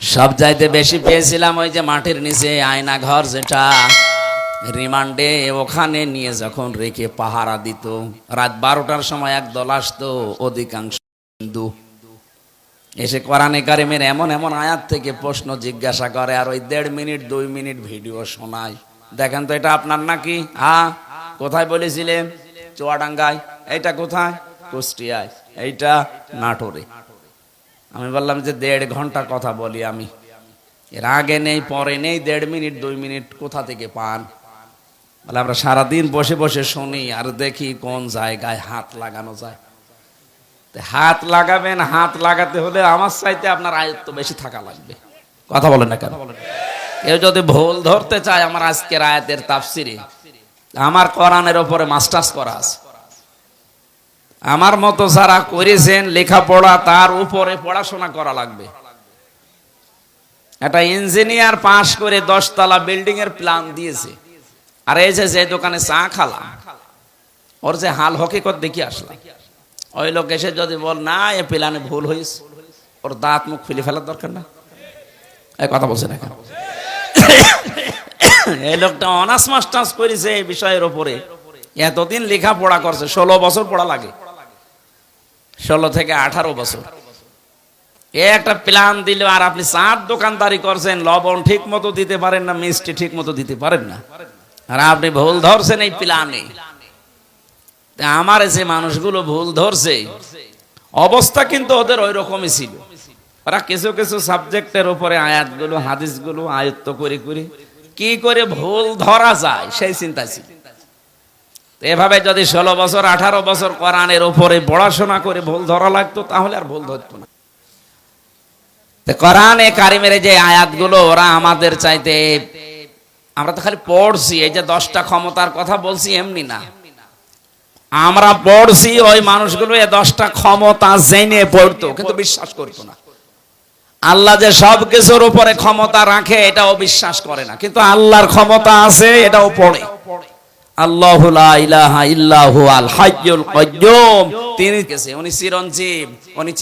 সব চাইতে বেশি পেয়েছিলাম ওই যে মাটির নিচে আয়না ঘর যেটা। রিমান্ডে ওখানে নিয়ে যখন রেখে পাহারা দিত, রাত বারোটার সময় এক দল আসতো, অধিকাংশ হিন্দু। এসে কোরআনে কারিমের এমন এমন আয়াত থেকে প্রশ্ন জিজ্ঞাসা করে আর ওই দেড় মিনিট, দুই মিনিট ভিডিও শোনায়। দেখেন তো এটা আপনার নাকি? হ্যাঁ? কোথায় বলেছিলেন? চুয়াডাঙ্গায়। এটা কোথায়? কুষ্টিয়ায়। এইটা নাটোরে। আমি বললাম যে দেড় ঘণ্টা কথা বলি আমি। এর আগে নেই, পরে নেই, দেড় মিনিট, দুই মিনিট কোথা থেকে পান? বলে আমরা সারাদিন বসে বসে শুনি, আর দেখি কোন জায়গায় হাত লাগানো যায়। হাত লাগাবেন, হাত লাগাতে হলে আমার চাইতে আপনার আয়ত্ত বেশি থাকা লাগবে। কথা বলেন না কেন? কেউ যদি ভুল ধরতে চায় আমার আজকের আয়াতের তাফসিরে, আমার কোরআনের ওপরে মাস্টার্স করা আছে। আমার মতো যারা করেছেন লেখাপড়া, তার উপরে পড়াশোনা করা লাগবে। একটা ইঞ্জিনিয়ার পাশ করে দশতলা বিল্ডিং এর প্ল্যান দিয়েছে। আর এই যে যে দোকানে চা খালাম ওর যে হাল হকিকত দেখি আসলাম। ওই লোক এসে যদি বল, না, এ প্ল্যানে ভুল হয়েছে ওর দাঁত মুখ ফেলে ফেলার দরকার না। এই কথা বলছে না এই লোকটা অনার্স মাস্টার্স করেছে এই বিষয়ের ওপরে এতদিন লেখাপড়া করছে, ষোলো বছর পড়া লাগে। ষোলো থেকে আঠারো বছর। একটা প্ল্যান দিল, আর আপনি চার দোকানদারি করছেন, লবণ ঠিক মতো দিতে পারেন না, মিষ্টি ঠিক মতো দিতে পারেন না। আর আপনি ভুল ধরছেন এই প্ল্যানে আমার যে মানুষগুলো ভুল ধরছে, অবস্থা কিন্তু ওদের ওই রকমই ছিল। ওরা কিছু কিছু সাবজেক্টের উপরে আয়াতগুলো, হাদিসগুলো আয়ত্ত করে করে কি করে ভুল ধরা যায়, সেই চিন্তা ছিল। এভাবে যদি ষোলো বছর, আঠারো বছর কোরআনের উপরে পড়াশোনা করে ভুল ধরা লাগতো, তাহলে আর ভুল ধরতো না। কোরআনে কারিমের যে আয়াতগুলো, ওরা আমাদের চাইতে, আমরা তো খালি পড়ছি, এই যে দশটা ক্ষমতার কথা বলছি এমনি না। আমরা পড়ছি, ওই মানুষগুলো এই দশটা ক্ষমতা জেনে পড়তো, কিন্তু বিশ্বাস করতো না। আল্লাহ যে সব কিছুর উপরে ক্ষমতা রাখে, এটাও বিশ্বাস করে না। কিন্তু আল্লাহর ক্ষমতা আছে, এটাও পড়ে। আল্লাহ ইলাহা তিনি উনি চিরঞ্জীব উনি